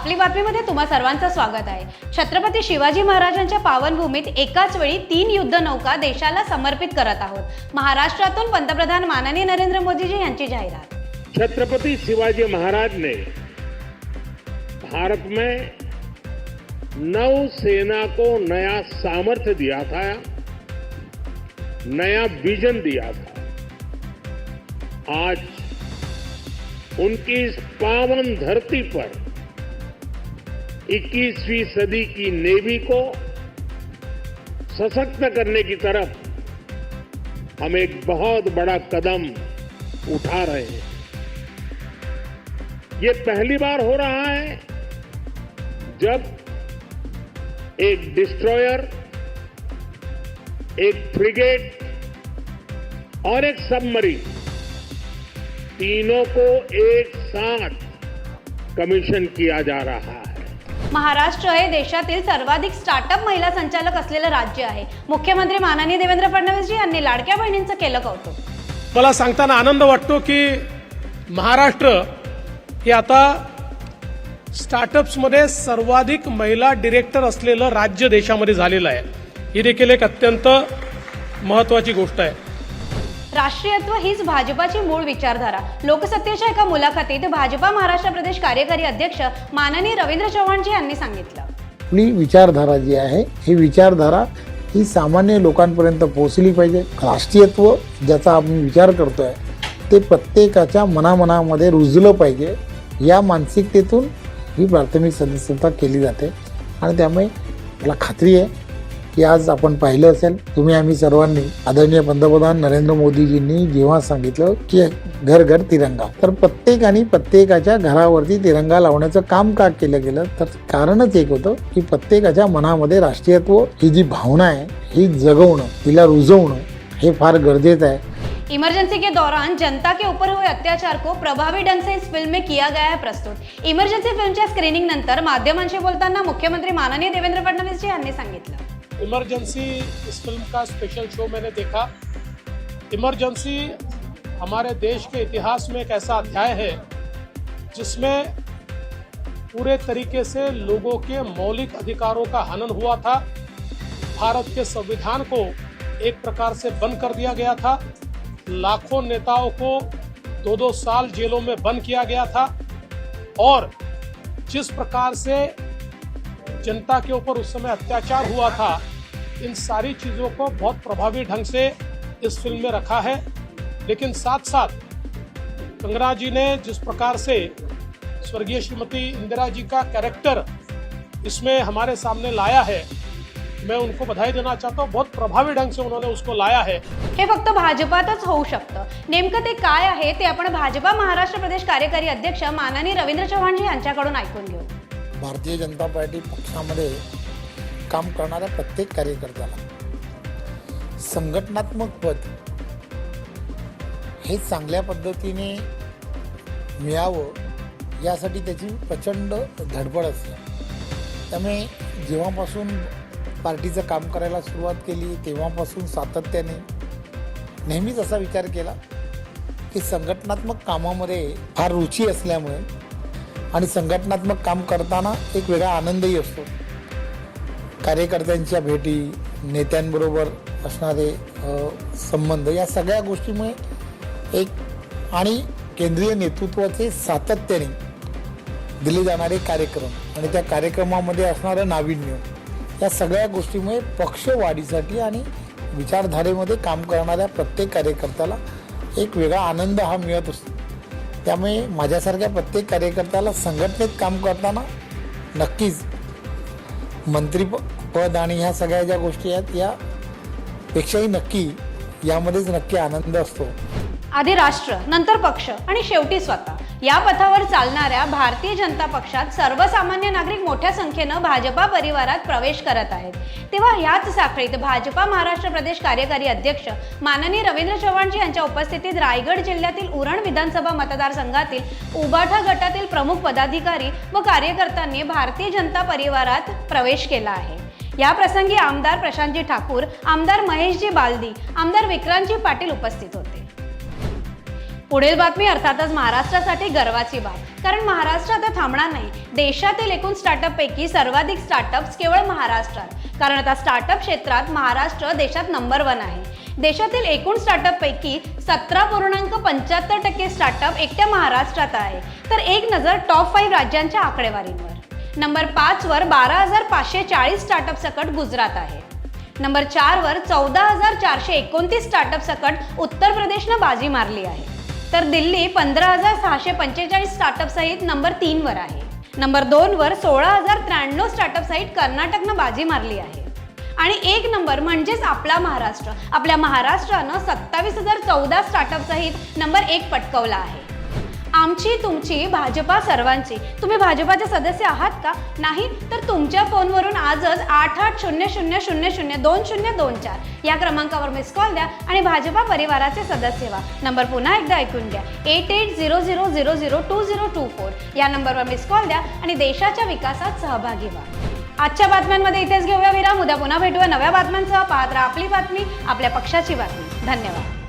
आपली बातमीमध्ये तुम्हा सर्वांचं स्वागत आहे. छत्रपती शिवाजी महाराजांच्या पावनभूमीत एकाच वेळी तीन युद्ध नौका देशाला समर्पित करत आहोत. महाराष्ट्रातून पंतप्रधान माननीय नरेंद्र मोदीजी यांची जाहिरात. छत्रपती शिवाजी महाराज ने भारत में नौसेना को नया सामर्थ्य दिया था नया विजन दिया था। आज उनकी इस पावन धरती पर 21वीं सदी की नेवी को सशक्त करने की तरफ़ हम एक बहुत बड़ा कदम उठा रहे हैं। ये पहली बार हो रहा है जब एक डिस्ट्रॉयर, एक फ्रिगेट और एक सबमरीन तीनों को एक साथ कमीशन किया जा रहा है। महाराष्ट्र हे देशातील सर्वाधिक स्टार्टअप महिला संचालक असलेलं राज्य आहे. मुख्यमंत्री माननीय देवेंद्र फडणवीसजी यांनी लाडक्या बहिणींचं केलं कौतुक. मला सांगताना आनंद वाटतो की महाराष्ट्र हे आता स्टार्टअप्समध्ये सर्वाधिक महिला डिरेक्टर असलेलं राज्य देशामध्ये झालेलं आहे. ही देखील एक अत्यंत महत्वाची गोष्ट आहे. राष्ट्रीयत्व हीच भाजपाची मूळ विचारधारा. लोकसत्तेच्या एका मुलाखतीत भाजपा महाराष्ट्र प्रदेश कार्यकारी अध्यक्ष माननीय रवींद्र चव्हाणजी यांनी सांगितलं. आपली विचारधारा जी आहे ही विचारधारा ही सामान्य लोकांपर्यंत पोहोचली पाहिजे. राष्ट्रीयत्व ज्याचा आपण विचार करतोय ते प्रत्येकाच्या मनामनामध्ये रुजलं पाहिजे. या मानसिकतेतून ही प्राथमिक सदस्यता केली जाते. आणि त्यामुळे मला खात्री आहे की आज आपण पाहिलं असेल तुम्ही आम्ही सर्वांनी आदरणीय पंतप्रधान नरेंद्र मोदीजींनी जेव्हा सांगितलं की घर घर तिरंगा. तर प्रत्येकाने प्रत्येकाच्या घरावरती तिरंगा लावण्याचं काम का केलं गेलं. तर कारणच एक होतं की प्रत्येकाच्या मनामध्ये राष्ट्रीयत्व ही जी भावना आहे ही जगवणं तिला रुजवणं हे फार गरजेचं आहे. इमरजेंसी के दौरान जनता के ऊपर हुए अत्याचार को प्रभावी ढंग से इस फिल्म में किया गया है प्रस्तुत। इमर्जन्सी फिल्मच्या स्क्रीनिंग नंतर माध्यमांशी बोलताना मुख्यमंत्री माननीय देवेंद्र फडणवीस जी यांनी सांगितलं। इमरजेंसी इस फ़िल्म का स्पेशल शो मैंने देखा। इमरजेंसी हमारे देश के इतिहास में एक ऐसा अध्याय है, जिसमें पूरे तरीके से लोगों के मौलिक अधिकारों का हनन हुआ था। भारत के संविधान को एक प्रकार से बंद कर दिया गया था। लाखों नेताओं को दो दो साल जेलों में बंद किया गया था। और जिस प्रकार से जनता के ऊपर उस समय अत्याचार हुआ था। इन सारी चीज़ों को बहुत प्रभावी ढंग से इस फिल्म में रखा है। लेकिन साथ साथ कंगना जी ने जिस प्रकार से स्वर्गीय श्रीमती इंदिरा जी का कैरेक्टर इसमें हमारे सामने लाया है मैं उनको बधाई देना चाहता हूँ। बहुत प्रभावी ढंग से उन्होंने उसको लाया है। हे फक्त भाजपातच होऊ शकतं. नेमकं ते काय आहे ते आपण भाजपा महाराष्ट्र प्रदेश कार्यकारी अध्यक्ष माननीय रवींद्र चव्हाणजी यांच्याकडून ऐकून घेऊ. भारतीय जनता पार्टी पक्षामध्ये काम करणाऱ्या प्रत्येक कार्यकर्त्याला संघटनात्मक पद हे चांगल्या पद्धतीने मिळावं यासाठी त्याची प्रचंड धडपड असते. त्यामुळे जेव्हापासून पार्टीचं काम करायला सुरुवात केली तेव्हापासून सातत्याने नेहमीच असा विचार केला की संघटनात्मक कामामध्ये फार रुची असल्यामुळे आणि संघटनात्मक काम करताना एक वेगळा आनंदही असतो. कार्यकर्त्यांच्या भेटी नेत्यांबरोबर असणारे संबंध या सगळ्या गोष्टीमुळे एक आणि केंद्रीय नेतृत्वाचे सातत्याने दिले जाणारे कार्यक्रम आणि त्या कार्यक्रमामध्ये असणारं नाविन्य या सगळ्या गोष्टीमुळे पक्ष वाढीसाठी आणि विचारधारेमध्ये काम करणाऱ्या प्रत्येक कार्यकर्त्याला एक वेगळा आनंद हा मिळत असतो. त्यामुळे माझ्यासारख्या प्रत्येक कार्यकर्त्याला संघटनेत काम करताना नक्कीच मंत्री पद आणि ह्या सगळ्या ज्या गोष्टी आहेत या पेक्षाही नक्की यामध्येच नक्की आनंद असतो. आधी राष्ट्र नंतर पक्ष आणि शेवटी स्वतः. या पथावर चालणाऱ्या भारतीय जनता पक्षात सर्वसामान्य नागरिक मोठ्या संख्येनं भाजपा परिवारात प्रवेश करत आहेत. तेव्हा ह्याच साखळीत भाजपा महाराष्ट्र प्रदेश कार्यकारी अध्यक्ष माननीय रवींद्र चव्हाणजी यांच्या उपस्थितीत रायगड जिल्ह्यातील उरण विधानसभा मतदारसंघातील उबाठा गटातील प्रमुख पदाधिकारी व कार्यकर्त्यांनी भारतीय जनता परिवारात प्रवेश केला आहे. या प्रसंगी आमदार प्रशांतजी ठाकूर आमदार महेशजी बालदी आमदार विक्रांतजी पाटील उपस्थित होते. पुढील बातमी अर्थातच महाराष्ट्रासाठी गर्वाची बाब. कारण महाराष्ट्र आता थांबणार नाही. देशातील एकूण स्टार्टअप पैकी सर्वाधिक स्टार्टअप्स केवळ महाराष्ट्रात. कारण आता स्टार्टअप क्षेत्रात महाराष्ट्र देशात नंबर वन आहे. देशातील एकूण स्टार्टअप पैकी सतरा पूर्णांक पंच्याहत्तर टक्के स्टार्टअप एकट्या महाराष्ट्रात आहे. तर एक नजर टॉप फाईव्ह राज्यांच्या आकडेवारीवर. नंबर पाचवर बारा हजार पाचशे चाळीस स्टार्टअप सकट गुजरात आहे. नंबर चारवर चौदा हजार चारशे एकोणतीस स्टार्टअप सकट उत्तर प्रदेशनं बाजी मारली आहे. तर दिल्ली पंधरा हजार सहाशे पंचेचाळीस स्टार्टअप सहित नंबर तीनवर आहे. नंबर दोनवर सोळा हजार त्र्याण्णव स्टार्टअप सहित कर्नाटकनं बाजी मारली आहे. आणि एक नंबर म्हणजेच आपला महाराष्ट्र. आपल्या महाराष्ट्रानं सत्तावीस हजार चौदा स्टार्टअप सहित नंबर एक पटकवला आहे. आमची तुमची भाजपा सर्वांची. तुम्ही भाजपाचे सदस्य आहात का? नाही तर तुमच्या फोनवरून आजच आठ आठ शून्य शून्य शून्य शून्य दोन शून्य दोन चार या क्रमांकावर मिस कॉल द्या आणि भाजपा परिवाराचे सदस्य व्हा. नंबर पुन्हा एकदा ऐकून घ्या. Eight eight zero zero zero zero two zero two four या नंबरवर मिस कॉल द्या आणि देशाच्या विकासात सहभागी व्हा. आजच्या बातम्यांमध्ये इथेच घेऊया विराम. उद्या पुन्हा भेटूया नव्या बातम्यांसह. पाहत राहा आपली बातमी आपल्या पक्षाची बातमी. धन्यवाद.